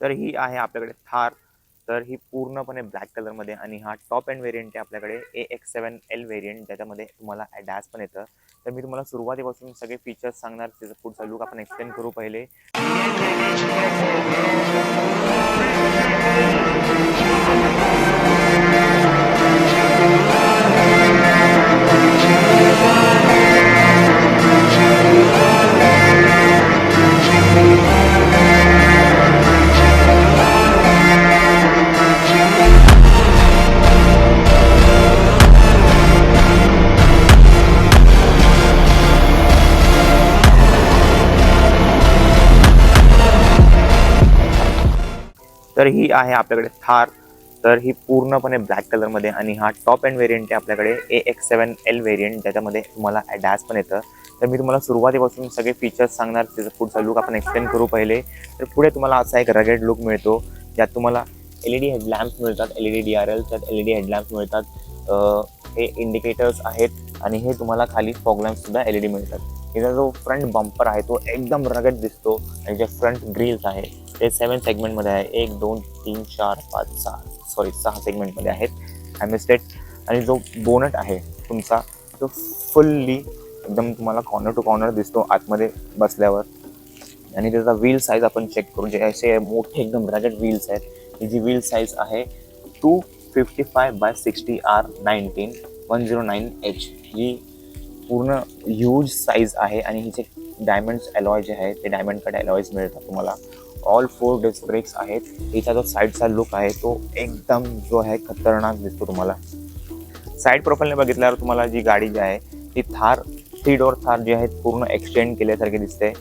तर ही आहे आपल्याकडे थार. तर ही पूर्णपणे ब्लॅक कलरमध्ये आणि हा टॉप अँड व्हेरियंट आहे आपल्याकडे A X seven L variant ज्याच्यामध्ये तुम्हाला ॲडॅस पण येतं. तर मी तुम्हाला सुरुवातीपासून सगळे फीचर्स सांगणार त्याचा पुढचा लुक आपण एक्सप्लेन करू पहिले. ही आहे आपल्याकडे थार. तर ही पूर्णपणे ब्लॅक कलरमध्ये आणि हा टॉप अँड व्हेरियंट आहे आपल्याकडे A X seven L variant ज्याच्यामध्ये तुम्हाला ॲडॅस पण येतं. तर मी तुम्हाला सुरुवातीपासून सगळे फीचर्स सांगणार त्याचा पुढचा लुक आपण एक्सप्लेन करू पहिले. तर पुढे तुम्हाला असा एक रगेड लुक मिळतो ज्यात तुम्हाला एल ई डी हेडलॅम्प्स मिळतात L E D D R L त्यात एल ई डी हेडलॅम्प्स मिळतात हे इंडिकेटर्स आहेत आणि हे तुम्हाला खाली फॉगलॅम्पसुद्धा एल ई डी मिळतात. याचा जो फ्रंट बंपर आहे तो एकदम रगड दिसतो आणि जे फ्रंट ग्रिल्स आहे ते सेवन सेगमेंटमध्ये आहे. एक दोन तीन चार पाच सहा सॉरी सहा सेगमेंटमध्ये आहेत. ॲमिस्टेड आणि जो बोनट आहे तुमचा तो फुल्ली एकदम तुम्हाला कॉर्नर टू कॉर्नर दिसतो आतमध्ये बसल्यावर. आणि त्याचा व्हील साईज आपण चेक करू. जे असे मोठे एकदम रगड व्हील्स आहेत. ही जी व्हील साईज आहे two fifty five by sixty R nineteen one zero nine H ही पूर्ण ह्यूज साईज आहे. आणि हिचे डायमंड्स अलॉय जे आहे ते डायमंड कट अलॉयज मिळतात तुम्हाला. ऑल फोर डिस्क ब्रेक्स आहेत. हिचा जो साईडचा लुक आहे तो एकदम जो आहे खतरनाक दिसतो तुम्हाला. साईड प्रोफाईलने बघितल्यावर तुम्हाला जी गाडी जी आहे ती थार थ्री डोअर थार जी आहे पूर्ण एक्सटेंड केल्यासारखी दिसते.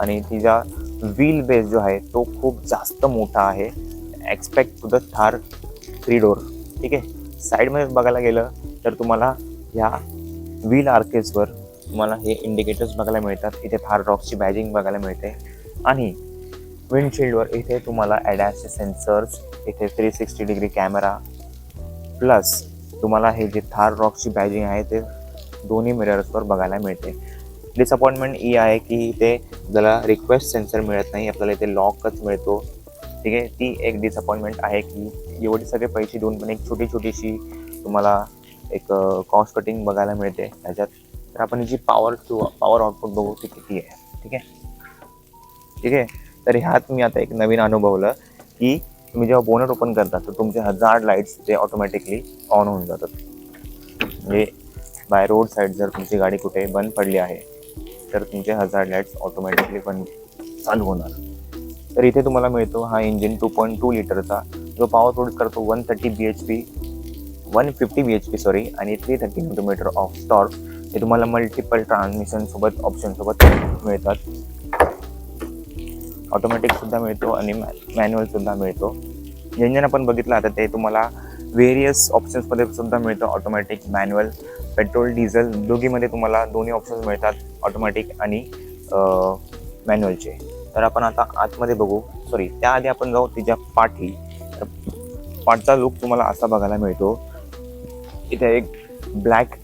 आणि तिचा व्हील बेस जो आहे तो खूप जास्त मोठा आहे. Expect to the Thar three door ठीक आहे? साईडमध्ये बघायला गेलं तर तुम्हाला ह्या व्हील आर्केसवर तुम्हाला हे इंडिकेटर्स बघायला मिळतात. इथे थार रॉक्सची बॅजिंग बघायला मिळते. आणि विंडशिल्डवर इथे तुम्हाला ॲडॅसचे सेन्सर्स इथे three sixty degree camera plus तुम्हाला हे जे थार रॉकची बॅजिंग आहे ते दोन्ही मिरर्सवर बघायला मिळते. डिसअपॉइंटमेंट ही आहे की इथे ज्याला रिक्वेस्ट सेन्सर मिळत नाही आपल्याला इथे लॉकच मिळतो. ठीक आहे? ती एक डिसअपॉइंटमेंट आहे की एवढे सगळे पैसे देऊन पण एक छोटी छोटीशी तुम्हाला एक कॉस्ट कटिंग बघायला मिळते. त्याच्यात तर आपण जी पॉवर टू पॉवर आउटपुट बघू ती किती आहे? ठीक आहे? ठीक आहे? तर ह्यात मी आता एक नवीन अनुभवलं की तुम्ही जेव्हा बोनट ओपन करता तर तुमचे हजार लाईट्स ते ऑटोमॅटिकली ऑन होऊन जातात. म्हणजे बाय रोड साईड जर तुमची गाडी कुठे बंद पडली आहे तर तुमचे हजार लाईट्स ऑटोमॅटिकली बंद चालू होणार. तर इथे तुम्हाला मिळतो हा इंजिन टू पॉईंट टू लिटरचा जो पॉवर प्रोड्यूस करतो one thirty B H P one fifty B H P sorry आणि three thirty kilometre of torque हे तुम्हाला मल्टिपल ट्रान्समिशनसोबत ऑप्शनसोबत मिळतात. ऑटोमॅटिक सुद्धा मिळतो आणि मॅन्युअल सुद्धा मिळतो. इंजन आपण बघितलं आता ते तुम्हाला व्हेरियस ऑप्शन्समध्ये सुद्धा मिळतं ऑटोमॅटिक मॅन्युअल पेट्रोल डिझेल दोघीमध्ये तुम्हाला दोन्ही ऑप्शन्स मिळतात ऑटोमॅटिक आणि मॅन्युअलचे तर आपण आता आतमध्ये बघू. सॉरी त्याआधी आपण जाऊ तिच्या पाठी. तर पाठचा लुक तुम्हाला असा बघायला मिळतो. इथे एक ब्लॅक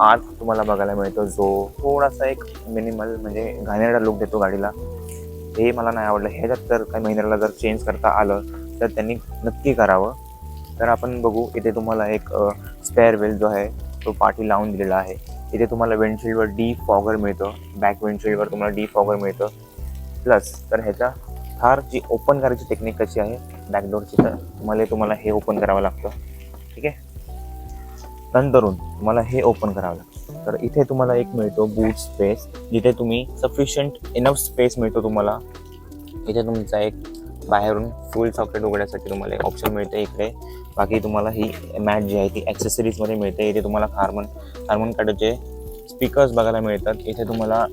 आर्क तुम्हाला बघायला मिळतो. जो थोडासा एक मिनिमल म्हणजे घाणेरडा लुक देतो गाडीला. हे मला नाही आवडलं. ह्याच्यात जर काही महिन्याला जर चेंज करता आलं तर त्यांनी नक्की करावं. तर आपण बघू इथे तुम्हाला एक स्पेअर वेल जो आहे तो पाठी लावून दिलेला आहे. इथे तुम्हाला विंडशील्डवर डी फॉगर मिळतं. बॅक विंडशील्डवर तुम्हाला डी फॉगर मिळतं. प्लस तर ह्याच्या थारची ओपन करायची टेक्निक कशी आहे बॅकडोरची तर तुम्हाला तुम्हाला हे ओपन करावं लागतं. ठीक आहे? नंतरून तुम्हाला हे ओपन करावं लागतं. तर इथे तुम्हाला एक मिळतो बूट स्पेस जिथे तुम्ही सफिशियंट इनफ स्पेस मिळतो तुम्हाला. इथे तुमचा एक बाहेरून फुल सॉकेट उघडण्यासाठी तुम्हाला एक ऑप्शन मिळते इकडे. बाकी तुम्हाला ही मॅट जी आहे ती ॲक्सेसरीजमध्ये मिळते. इथे तुम्हाला हार्मोन हार्मोन काटाचे स्पीकर्स बघायला मिळतात. इथे तुम्हाला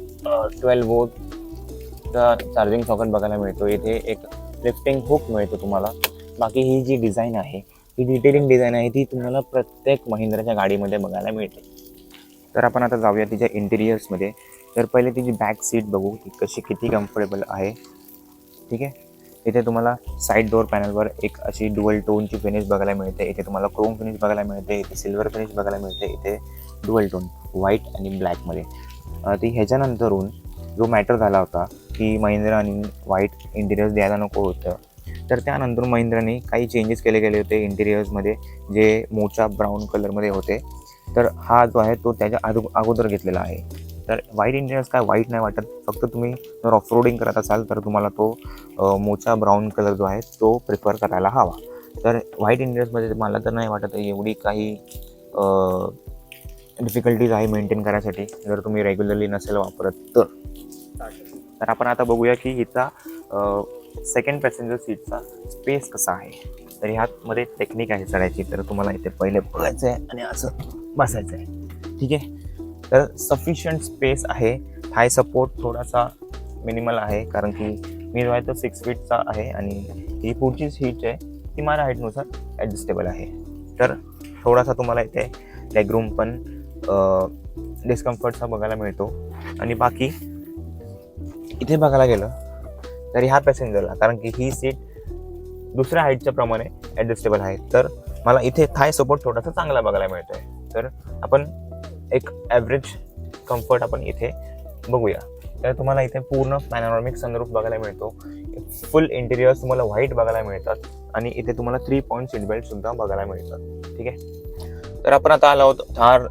ट्वेल्व वोटचा चार्जिंग सॉकेट बघायला मिळतो. इथे एक लिफ्टिंग हुक मिळतो तुम्हाला. बाकी ही जी डिझाईन आहे ही डिटेलिंग डिझाईन आहे ती तुम्हाला प्रत्येक महिंद्राच्या गाडीमध्ये बघायला मिळते. तर आपण आता जाऊया तिच्या इंटिरियर्समध्ये तर पहिले तिची बॅक सीट बघू ती कशी किती कम्फर्टेबल आहे. ठीक आहे? इथे तुम्हाला साईड डोअर पॅनलवर एक अशी डुअल टोनची फिनिश बघायला मिळते. इथे तुम्हाला क्रोम फिनिश बघायला मिळते इथे सिल्वर फिनिश बघायला मिळते इथे डुअल टोन व्हाईट आणि ब्लॅकमध्ये ती ह्याच्यानंतरून जो मॅटर झाला होता की महिंद्राने व्हाईट इंटिरियर्स द्यायला नको होतं. तर त्यानंतर महिंद्राने काही चेंजेस केले गेले होते इंटिरियर्समध्ये जे मोठ्या ब्राऊन कलरमध्ये होते. तर हा जो आहे तो त्याच्या अगो अगोदर घेतलेला आहे. तर वाईट इंडियन्स काय वाईट नाही वाटत फक्त तुम्ही जर ऑफ रोडिंग करत असाल तर तुम्हाला तो मोचा ब्राऊन कलर जो आहे तो प्रिफर करायला हवा. तर व्हाईट इंडियन्समध्ये मला तर नाही वाटत एवढी काही डिफिकल्टीज आहे मेंटेन करायसाठी जर तुम्ही रेग्युलरली नसेल वापरत तर. तर आपण आता बघूया की हिचा सेकंड पॅसेंजर सीटचा स्पेस कसा आहे. तर ह्यातमध्ये टेक्निक आहे चढायची तर तुम्हाला इथे पहिले बघायचं आहे आणि असं बसायचं आहे. ठीक आहे? तर सफिशियंट स्पेस आहे. हाय सपोर्ट थोडासा मिनिमल आहे. कारण की मी जो आहे तो सिक्स फीटचा आहे आणि ही पुढची सीट आहे. ती माझ्या हाईटनुसार ॲडजस्टेबल आहे. तर थोडासा तुम्हाला इथे लेगरूम पण डिस्कम्फर्टचा बघायला मिळतो. आणि बाकी इथे बघायला गेलं तर ह्या पॅसेंजरला कारण की ही सीट दुसऱ्या हाईटच्या प्रमाणे ॲडजस्टेबल आहे. तर मला इथे थाय सपोर्ट थोडासा चांगला बघायला मिळतो आहे तर आपण एक ॲव्हरेज कम्फर्ट आपण इथे बघूया. तर तुम्हाला इथे पूर्ण पॅनॉरॉमिक सनरूफ बघायला मिळतो. फुल इंटिरियर्स तुम्हाला व्हाईट बघायला मिळतात. आणि इथे तुम्हाला थ्री पॉईंट सीट सुद्धा बघायला मिळतात. ठीक आहे? तर आपण आता आलो आहोत थार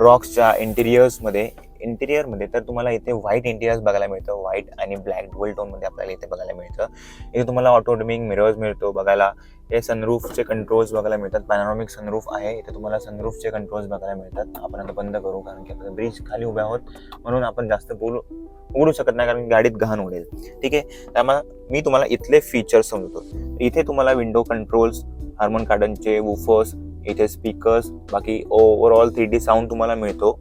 रॉक्सच्या इंटिरियर्समध्ये इंटिरियरमध्ये तर तुम्हाला इथे व्हाईट इंटिरियर्स बघायला मिळतं. व्हाईट आणि ब्लॅक डुअल टोनमध्ये आपल्याला इथे बघायला मिळतं. इथे तुम्हाला ऑटोडमिंग मिरर्स मिळतो बघायला. हे सनरूफचे कंट्रोल्स बघायला मिळतात. पॅनॉमिक सनरूफ आहे. इथे तुम्हाला सनरूफचे कंट्रोल्स बघायला मिळतात. आपण आता बंद करू कारण की आपण ब्रिज खाली उभे आहोत. म्हणून आपण जास्त बोलू उघडू शकत नाही कारण की गाडीत घाण उडेल. ठीक आहे? त्यामुळे मी तुम्हाला इथले फीचर्स समजतो. इथे तुम्हाला विंडो कंट्रोल्स हार्मोन कार्डनचे वुफर्स इथे स्पीकर्स बाकी ओव्हरऑल थ्री डी साऊंड तुम्हाला मिळतो.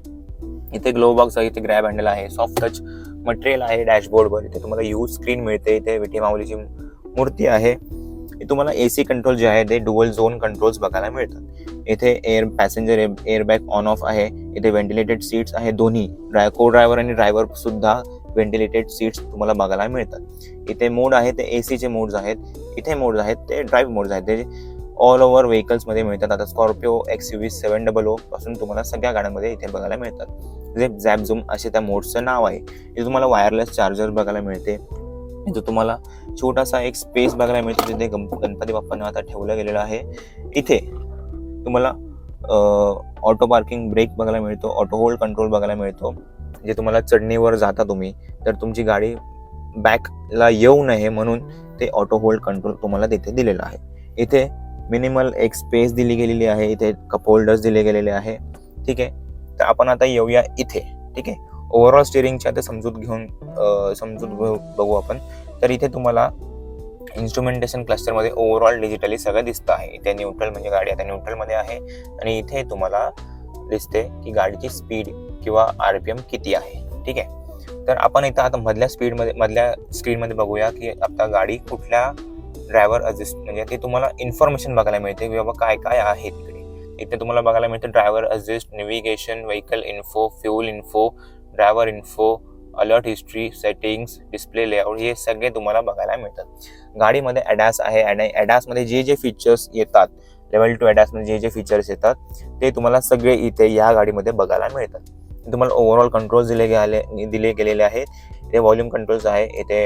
इथे ग्लो बॉक्स आहे इथे ग्रॅब हँडल आहे सॉफ्ट टच मटेरियल आहे डॅशबोर्डवर इथे तुम्हाला यूज स्क्रीन मिळते. इथे विठी माऊलीची मूर्ती आहे. तुम्हाला ए सी कंट्रोल जे आहे ते डुअल झोन कंट्रोल्स बघायला मिळतात. इथे air passenger airbag on off आहे. इथे व्हेंटिलेटेड सीट्स आहे दोन्ही. ड्राय को ड्रायव्हर आणि ड्रायव्हर सुद्धा व्हेंटिलेटेड सीट्स तुम्हाला बघायला मिळतात. इथे मोड आहे ते ए सीचे मोड्स आहेत. इथे मोड्स आहेत ते ड्राईव्ह मोड्स आहेत. ते ऑल ओव्हर व्हेकल्समध्ये मिळतात. आता Scorpio X U V seven double O पासून तुम्हाला सगळ्या गाड्यांमध्ये इथे बघायला मिळतात. जे झॅपझूम असे त्या मोडचं नाव आहे इथे तुम्हाला वायरलेस चार्जर बघायला मिळते. इथं तुम्हाला छोटासा एक स्पेस बघायला मिळतो जिथे गण गणपती बाप्पांना आता ठेवलं गेलेलं आहे. इथे तुम्हाला ऑटो पार्किंग ब्रेक बघायला मिळतो ऑटो होल्ड कंट्रोल बघायला मिळतो. जे तुम्हाला चढणीवर जाता तुम्ही तर तुमची गाडी बॅकला येऊ नये म्हणून ते ऑटो होल्ड कंट्रोल तुम्हाला तिथे दिलेलं आहे. इथे मिनिमल एक स्पेस दिली गेलेली आहे इथे कप होल्डर्स दिले गेलेले आहे. ठीक आहे? तर आपण आता येऊया इथे ठीक आहे? ओव्हरऑल स्टिअरिंगच्या आता समजूत घेऊन समजूत बघू आपण. तर इथे तुम्हाला इन्स्ट्रुमेंटेशन क्लस्टरमध्ये ओव्हरऑल डिजिटली सगळं दिसतं आहे. इथे न्यूट्रल म्हणजे गाडी आता न्यूट्रलमध्ये आहे. आणि इथे तुम्हाला दिसते की गाडीची स्पीड किंवा आर पी एम किती आहे ठीक आहे? तर आपण इथं आता मधल्या स्पीडमध्ये मधल्या स्क्रीनमध्ये बघूया की आता गाडी कुठल्या ड्रायव्हर असिस्ट म्हणजे ते तुम्हाला इन्फॉर्मेशन बघायला मिळते की बाबा काय काय आहे तिकडे. इथे तुम्हाला बघायला मिळतं driver assist navigation vehicle info fuel info driver info alert history settings display layout हे सगळे तुम्हाला बघायला मिळतात. गाडीमध्ये ॲडॅस आहे ॲडॅसमध्ये जे जे फीचर्स येतात लेवल टू ॲडॅसमध्ये जे जे फीचर्स येतात ते तुम्हाला सगळे इथे या गाडीमध्ये बघायला मिळतात. तुम्हाला ओव्हरऑल कंट्रोल्स दिले गेले दिले गेलेले आहेत. इथे व्हॉल्यूम कंट्रोल्स आहे इथे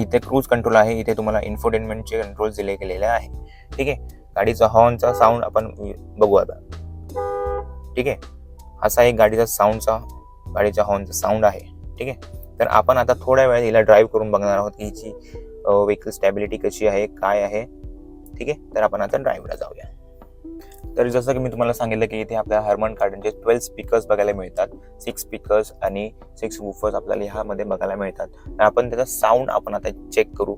इथे क्रूज कंट्रोल आहे इथे तुम्हाला इन्फोटेनमेंटचे कंट्रोल्स दिले गेलेले आहे. ठीक आहे? गाडीचा हॉर्नचा साऊंड आपण बघू आता. ठीक आहे? असा एक गाडीचा साऊंडचा गाडीच्या हॉर्नचा साऊंड आहे. ठीक आहे? तर आपण आता थोड्या वेळ हिला ड्राईव्ह करून बघणार आहोत की हिची व्हेकल स्टॅबिलिटी कशी आहे काय आहे. ठीक आहे? तर आपण आता ड्राईव्हला जाऊया. तर जसं की मी तुम्हाला सांगितलं की इथे आपल्याला हर्मन कार्डनचे ट्वेल्व स्पीकर्स बघायला मिळतात. सिक्स स्पीकर्स आणि सिक्स वुफर्स आपल्याला ह्यामध्ये बघायला मिळतात. तर आपण त्याचा साऊंड आपण आता चेक करू.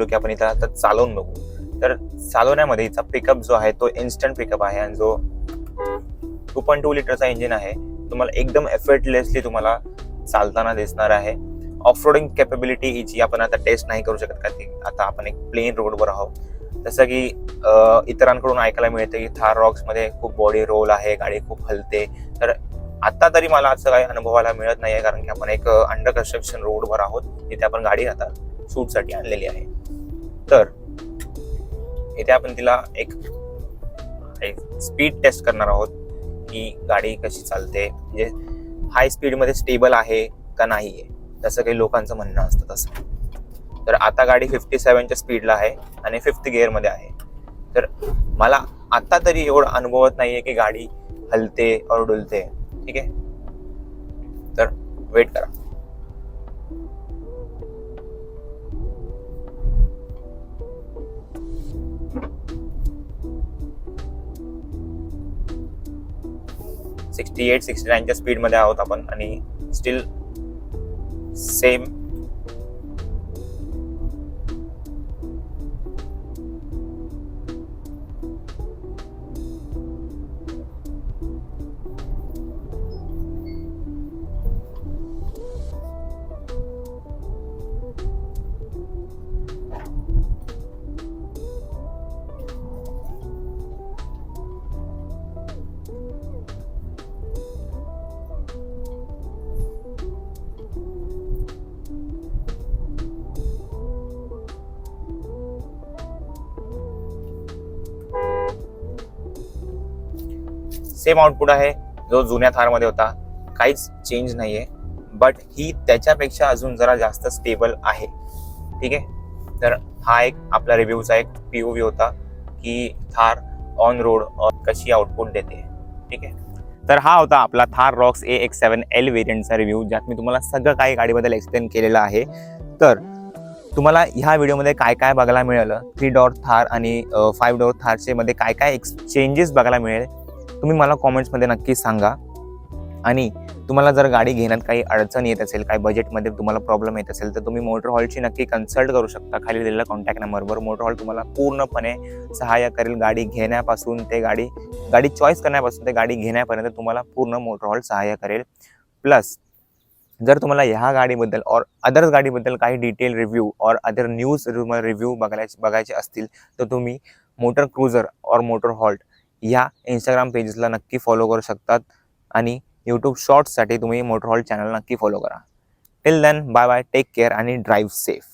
बोललो की आपण इथं आता चालवून बघू. तर चालवण्यामध्ये इथं पिकअप जो आहे तो इन्स्टंट पिकअप आहे आणि जो टू पॉईंट टू लिटरचा इंजिन आहे तुम्हाला एकदम एफर्टलेसली तुम्हाला चालताना दिसणार आहे. ऑफ रोडिंग कॅपेबिलिटी हिची आपण आता टेस्ट नाही करू शकत का ती? आता आपण एक प्लेन रोडवर आहोत. जसं की इतरांकडून ऐकायला मिळतं की थार रॉक्समध्ये खूप बॉडी रोल आहे गाडी खूप हलते. तर आत्ता तरी मला असं काही अनुभवायला मिळत नाही आहे कारण की आपण एक अंडर कन्स्ट्रक्शन रोडवर आहोत. तिथे आपण गाडी आता शूटसाठी आणलेली आहे. तर इथे आपण तिला एक स्पीड टेस्ट करणार आहोत की गाडी कशी चालते. म्हणजे हाय स्पीडमध्ये स्टेबल आहे का नाही आहे तसं काही लोकांचं म्हणणं असतं तसं. तर आता गाडी फिफ्टी सेवनच्या स्पीडला आहे आणि फिफ्थ गिअरमध्ये आहे. तर मला आत्ता तरी एवढं अनुभवत नाही आहे की गाडी हलते और डुलते. ठीक आहे? तर वेट करा. सिक्स्टी एट सिक्स्टी नाईनच्या स्पीडमध्ये आहोत आपण आणि स्टील सेम सेम आउटपुट आहे जो जुन्या थारमध्ये होता. काहीच चेंज नाही आहे बट ही त्याच्यापेक्षा अजून जरा जास्त स्टेबल आहे. ठीक आहे? तर हा एक आपला रिव्ह्यूचा एक पी ओ व्ही होता की थार ऑन रोड कशी आउटपुट देते. ठीक आहे? तर हा होता आपला Thar Roxx A X seven L व्हेरियंटचा review ज्यात मी तुम्हाला सगळं काही गाडीबद्दल एक्सप्लेन केलेलं आहे. तर तुम्हाला ह्या व्हिडिओमध्ये काय काय बघायला मिळालं थ्री डॉर थार आणि फाईव्ह डॉर थारचे मध्ये काय काय चेंजेस बघायला मिळेल तुम्ही मला कॉमेंट्समध्ये नक्की सांगा. आणि तुम्हाला जर गाडी घेण्यात काही अडचण येत असेल काही बजेटमध्ये तुम्हाला प्रॉब्लेम येत असेल तर तुम्ही मोटर हॉलची नक्की कन्सल्ट करू शकता. खाली दिलेल्या कॉन्टॅक्ट नंबरवर मोटर हॉल तुम्हाला पूर्णपणे सहाय्य करेल गाडी घेण्यापासून ते गाडी गाडी चॉईस करण्यापासून ते गाडी घेण्यापर्यंत तुम्हाला पूर्ण मोटर हॉल सहाय्य करेल. प्लस जर तुम्हाला ह्या गाडीबद्दल और अदर्स गाडीबद्दल काही डिटेल रिव्ह्यू और अदर न्यूज रिव्ह्यू बघायचे बघायचे असतील तर तुम्ही मोटर क्रुझर और मोटर हॉल्ट ह्या इंस्टाग्राम पेजेसला नक्की फॉलो करू शकतात. आणि यूट्यूब शॉर्ट्ससाठी तुम्ही मोटरहॉल चॅनल नक्की फॉलो करा. Till then bye bye take care आणि ड्राईव्ह सेफ